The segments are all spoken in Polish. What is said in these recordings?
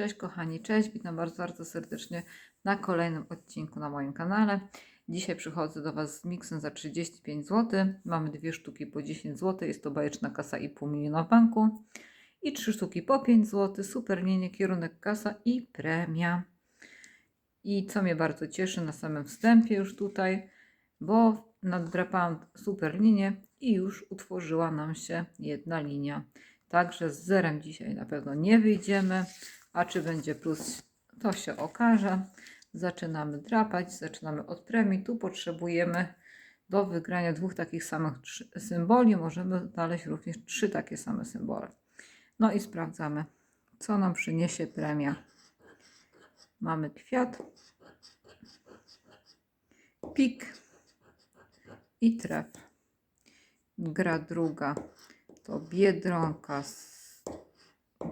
Cześć kochani, cześć, witam bardzo, bardzo serdecznie na kolejnym odcinku na moim kanale. Dzisiaj przychodzę do Was z miksem za 35 zł. Mamy dwie sztuki po 10 zł, jest to bajeczna kasa i pół miliona w banku. I trzy sztuki po 5 zł, super linie, kierunek kasa i premia. I co mnie bardzo cieszy na samym wstępie już tutaj, bo naddrapałam super linię i już utworzyła nam się jedna linia. Także z zerem dzisiaj na pewno nie wyjdziemy, a czy będzie plus, to się okaże. Zaczynamy drapać, zaczynamy od premii. Tu potrzebujemy do wygrania dwóch takich samych symboli. Możemy znaleźć również trzy takie same symbole. No i sprawdzamy, co nam przyniesie premia. Mamy kwiat, pik i tref. Gra druga to biedronka, s-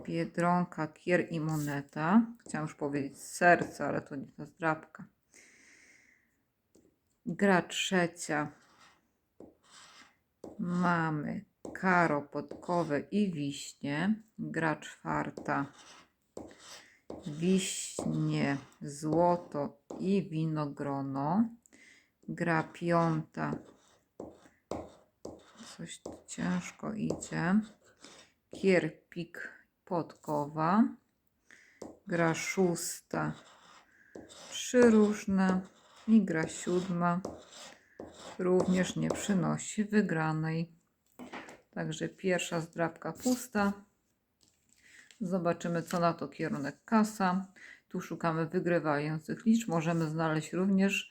biedronka, kier i moneta. Chciałam już powiedzieć serce, ale to nie ta zdrabka. Gra trzecia. Mamy karo, podkowę i wiśnie. Gra czwarta. Wiśnie, złoto i winogrono. Gra piąta. Coś ciężko idzie. Kierpik, podkowa. Gra szósta. Trzy różne. I gra siódma. Również nie przynosi wygranej. Także pierwsza zdrabka pusta. Zobaczymy, co na to kierunek kasa. Tu szukamy wygrywających liczb. Możemy znaleźć również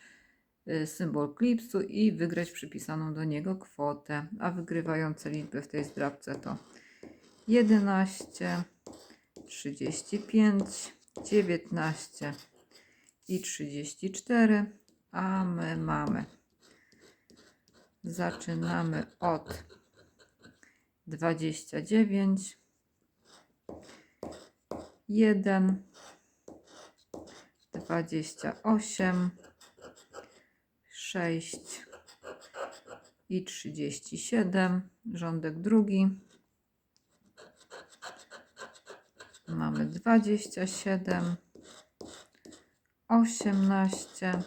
y, symbol klipsu i wygrać przypisaną do niego kwotę. A wygrywające liczby w tej zdrabce to 11, 35, 19 i 34. A my mamy. Zaczynamy od 29, 1, 28, 6 i 37. Rządek drugi. Mamy 27, 18,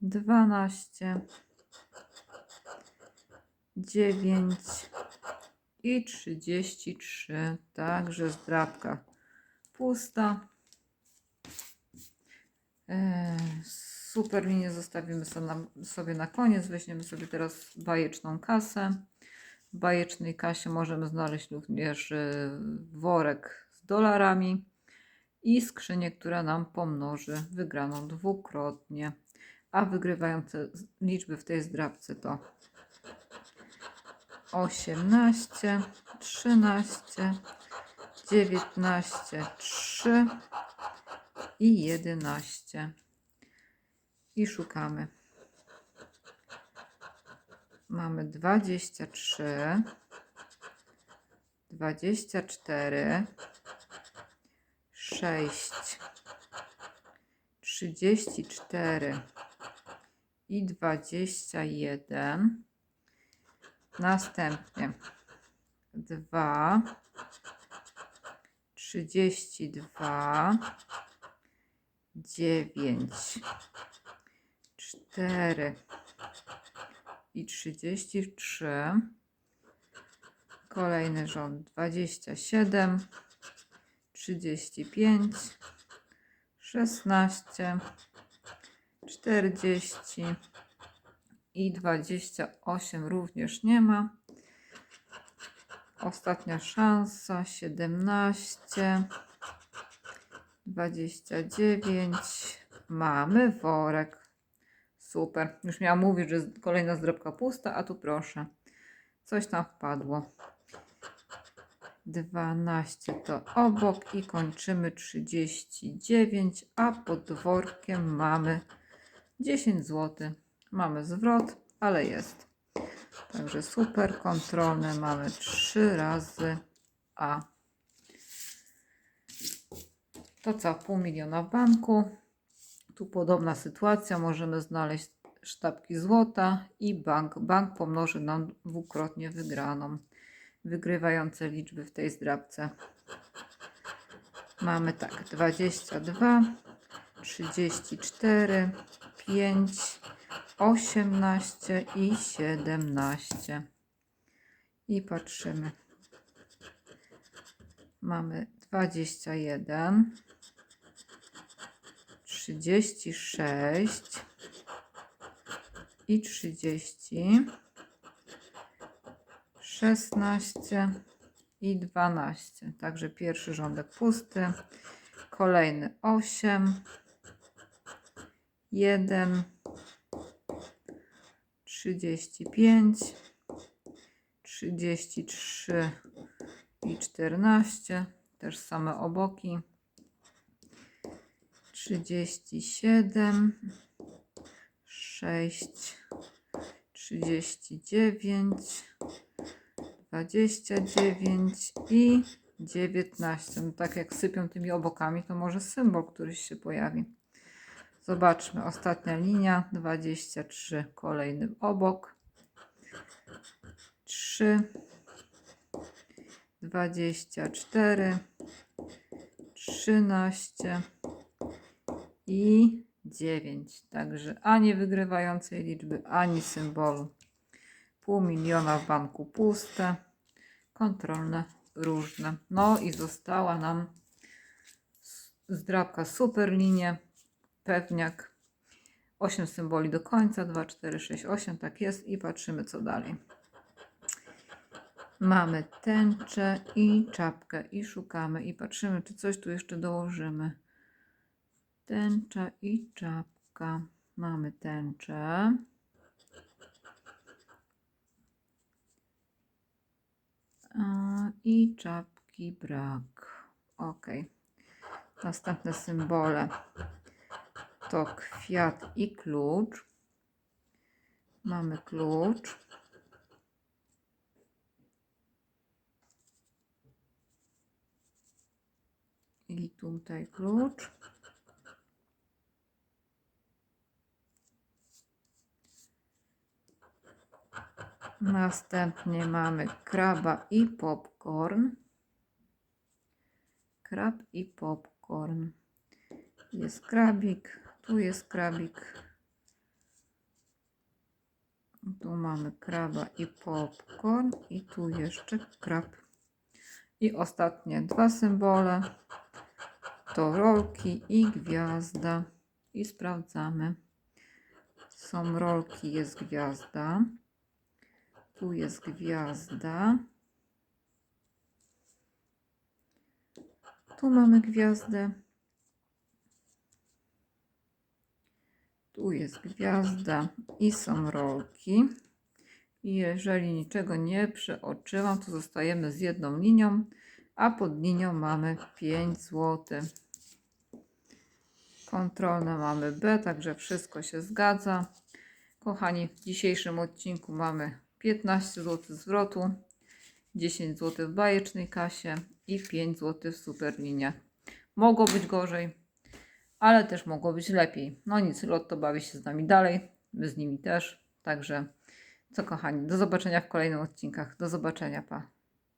12, 9 i 33. Także zdrabka pusta. Eee, Super linię zostawimy sobie na koniec. Weźmiemy sobie teraz bajeczną kasę. W bajecznej kasie możemy znaleźć również e, worek z dolarami i skrzynię, która nam pomnoży wygraną dwukrotnie. A wygrywające liczby w tej zdrabce to 18, 13, 19, 3 i 11. I szukamy. Mamy 23, 24, 6, 34 i 21. Następnie 2, 32, 9, 4 i 33. Kolejny rząd 27, 35, 16, 40 i 28 również nie ma. Ostatnia szansa 17, 29. Mamy worek. Super. Już miałam mówić, że kolejna zdrobka pusta, a tu proszę. Coś tam wpadło. 12 to obok i kończymy 39, a pod workiem mamy 10 zł. Mamy zwrot, ale jest. Także super kontrolne mamy 3 razy A. To co, pół miliona w banku. Tu podobna sytuacja, możemy znaleźć sztabki złota i bank. Bank pomnoży nam dwukrotnie wygraną. Wygrywające liczby w tej zdrabce. Mamy tak, 22, 34, 5, 18 i 17. I patrzymy. Mamy 21, 36 i 30, 16 i 12. Także pierwszy rządek pusty. Kolejny 8, 1, 35, 33 i 14. Też same oboki. 37, 6, 39, 29 i 19. No tak jak sypią tymi obokami, to może symbol któryś się pojawi. Zobaczmy, ostatnia linia, 23, kolejny obok, 3, 24, 13 i 9. Także ani wygrywającej liczby, ani symbolu. Pół miliona w banku puste, kontrolne różne. No i została nam zdrabka super linie, pewniak. 8 symboli do końca, 2, 4, 6, 8, tak jest i patrzymy co dalej. Mamy tęczę i czapkę i szukamy i patrzymy czy coś tu jeszcze dołożymy. Tęcza i czapka. Mamy tęczę. I czapki brak. Ok. Następne symbole to kwiat i klucz. Mamy klucz. I tutaj klucz. Następnie mamy kraba i popcorn. Krab i popcorn. Jest krabik, tu jest krabik. Tu mamy kraba i popcorn i tu jeszcze krab. I ostatnie dwa symbole to rolki i gwiazda. I sprawdzamy. Są rolki, jest gwiazda. Tu jest gwiazda. Tu mamy gwiazdę. Tu jest gwiazda i są rolki. I jeżeli niczego nie przeoczyłam, to zostajemy z jedną linią, a pod linią mamy 5 zł. Kontrolne mamy B, także wszystko się zgadza. Kochani, w dzisiejszym odcinku mamy 15 zł zwrotu, 10 zł w bajecznej kasie i 5 zł w superlinie. Mogło być gorzej, ale też mogło być lepiej. No nic, Lotto bawi się z nami dalej, my z nimi też. Także co kochani, do zobaczenia w kolejnych odcinkach. Do zobaczenia, pa.